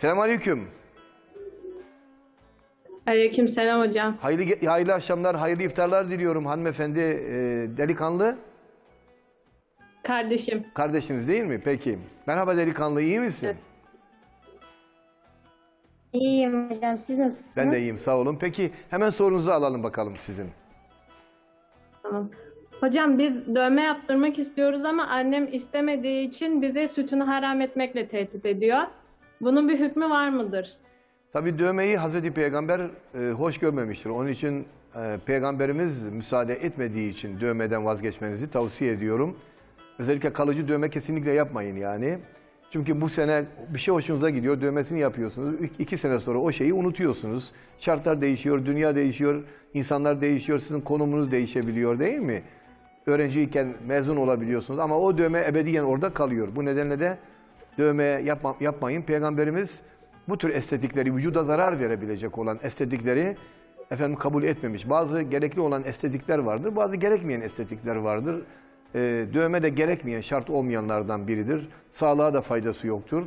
Selamünaleyküm. Aleyküm selam hocam. Hayırlı, hayırlı akşamlar, hayırlı iftarlar diliyorum hanımefendi. e, delikanlı Kardeşim. kardeşiniz değil mi? Peki. Merhaba delikanlı, iyi misin? İyiyim hocam. Siz nasılsınız? Ben de iyiyim, sağ olun. Peki hemen sorunuzu alalım bakalım sizin. Tamam. Hocam biz dövme yaptırmak istiyoruz ama annem istemediği için bize sütünü haram etmekle tehdit ediyor. Bunun bir hükmü var mıdır? Tabii dövmeyi Hazreti Peygamber e, hoş görmemiştir. Onun için e, Peygamberimiz müsaade etmediği için dövmeden vazgeçmenizi tavsiye ediyorum. Özellikle kalıcı dövme kesinlikle yapmayın yani. Çünkü bu sene bir şey hoşunuza gidiyor, dövmesini yapıyorsunuz. İki sene sonra o şeyi unutuyorsunuz. Şartlar değişiyor, dünya değişiyor, insanlar değişiyor, sizin konumunuz değişebiliyor değil mi? Öğrenciyken mezun olabiliyorsunuz ama o dövme ebediyen orada kalıyor. Bu nedenle de dövme yapma, yapmayın. Peygamberimiz bu tür estetikleri, vücuda zarar verebilecek olan estetikleri efendim kabul etmemiş. Bazı gerekli olan estetikler vardır, bazı gerekmeyen estetikler vardır. Ee, dövme de gerekmeyen, şart olmayanlardan biridir. Sağlığa da faydası yoktur.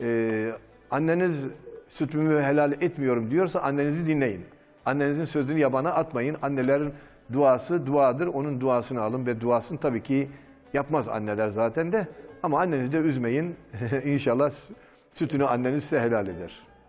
Ee, anneniz sütümü helal etmiyorum diyorsa annenizi dinleyin. Annenizin sözünü yabana atmayın. Annelerin duası duadır. Onun duasını alın ve duasını tabii ki yapmaz anneler zaten de. Ama annenizi de üzmeyin. İnşallah sütünü anneniz size helal eder.